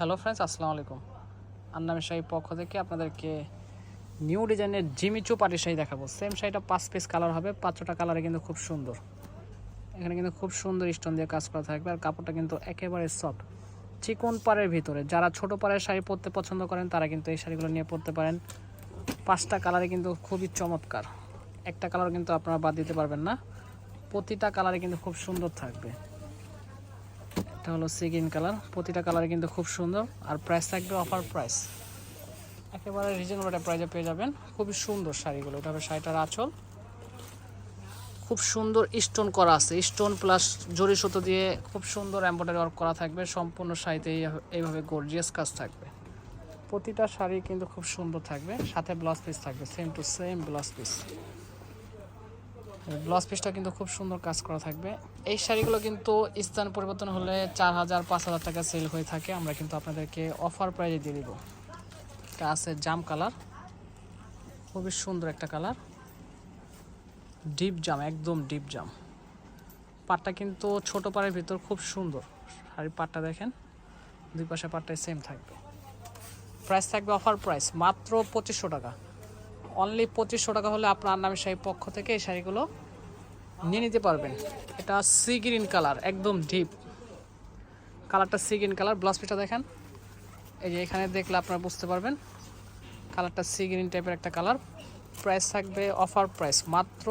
Hello friends আসসালামু আলাইকুম আন্নামি শাহী পক্ষ থেকে আপনাদেরকে নিউ ডিজাইনের জিমিচু পাটি শাড়ি দেখাবো। সেম শাড়িটা পাঁচ পিস কালার হবে পাঁচটা কালারে কিন্তু খুব সুন্দর। এখানে কিন্তু খুব সুন্দর স্টোন দিয়ে কাজ করা থাকবে আর কাপড়টা কিন্তু একেবারে সফট চিকন পাড়ের ভিতরে, যারা ছোট পাড়ের শাড়ি পরতে পছন্দ করেন, তারা কিন্তু এই শাড়িগুলো নিয়ে পরতে পারেন। পাঁচটা কালারে কিন্তু খুবই চমৎকার। একটা কালার কিন্তু আপনারা বাদ দিতে পারবেন না। প্রতিটা কালারে কিন্তু খুব সুন্দর থাকবে। এটা হলো সিগিন কালার। প্রতিটা কালারে কিন্তু খুব সুন্দর। আর প্রাইস থাকবে অফার প্রাইস একেবারে রিজনেবল একটা প্রাইসে পেয়ে যাবেন। খুবই সুন্দর শাড়িগুলো। এটা হবে শাড়িটার আঁচল। খুব সুন্দর স্টোন করা আছে। স্টোন প্লাস জরি সুতো দিয়ে খুব সুন্দর এম্ব্রয়ডারি ওয়ার্ক করা থাকবে। সম্পূর্ণ শাড়িতে এই- এইভাবে গর্জিয়াস কাজ থাকবে। প্রতিটা শাড়ি কিন্তু খুব সুন্দর থাকবে। সাথে ব্লাউজ পিস থাকবে। Same to same blouse piece blouse পিসটা কিন্তু খুব সুন্দর কাজ করা থাকবে। এই শাড়িগুলো কিন্তু স্থান পরিবর্তন হলে চার হাজার, পাঁচ হাজার টাকা সেল হয়ে থাকে। আমরা কিন্তু আপনাদেরকে অফার প্রাইজে দিয়ে দিব। এটা আছে জাম কালার। খুবই সুন্দর একটা কালার। ডিপ জাম, একদম ডিপ জাম। পাটটা কিন্তু ছোট পাড়ের ভিতর খুব সুন্দর। শাড়ির পাটটা দেখেন, দুই পাশে পাটটাই সেম থাকবে। প্রাইস থাকবে অফার প্রাইস মাত্র পঁচিশশো টাকা। অনলি পঁচিশশো টাকা হলে আপনার আন্নামি শাড়ির পক্ষ থেকে এই শাড়িগুলো নিয়ে নিতে পারবেন। এটা সি গ্রিন কালার একদম ডিপ কালারটা সি গ্রিন কালার ব্লাউজ পিসটা দেখেন। এই যে এখানে দেখলে আপনারা বুঝতে পারবেন কালারটা সি গ্রিন টাইপের একটা কালার প্রাইস থাকবে অফার প্রাইস মাত্র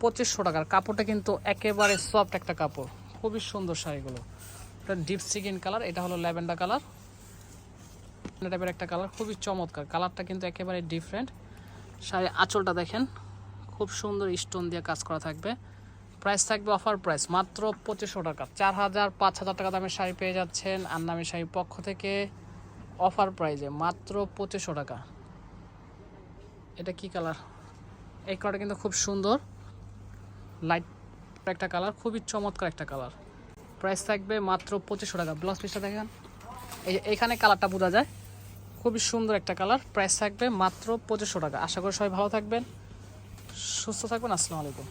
পঁচিশশো টাকার। কাপড়টা কিন্তু একেবারে সফট একটা কাপড়। খুবই সুন্দর শাড়িগুলো। এটা ডিপ সি গ্রিন কালার এটা হলো ল্যাভেন্ডার কালার টাইপের একটা কালার খুবই চমৎকার। কালারটা কিন্তু একেবারে ডিফারেন্ট শাড়ি আঁচলটা দেখেন। খুব সুন্দর স্টোন দিয়ে কাজ করা থাকবে। প্রাইস থাকবে অফার প্রাইস মাত্র পঁচিশশো টাকা। চার হাজার পাঁচ হাজার টাকা দামের শাড়ি পেয়ে যাচ্ছেন আর নামি শাড়ির পক্ষ থেকে অফার প্রাইজে মাত্র পঁচিশশো টাকা। এটা কি কালার এই কালারটা কিন্তু খুব সুন্দর। লাইট একটা কালার খুবই চমৎকার একটা কালার প্রাইস থাকবে মাত্র পঁচিশশো টাকা। ব্লাউজ পিসটা দেখেন। এই যে এইখানে কালারটা বোঝা যায়। খুবই সুন্দর একটা কালার। প্রাইস থাকবে মাত্র পঁচিশশো টাকা। আশা করি সবাই ভালো থাকবেন। সুস্থ থাকবেন। আসসালামু আলাইকুম।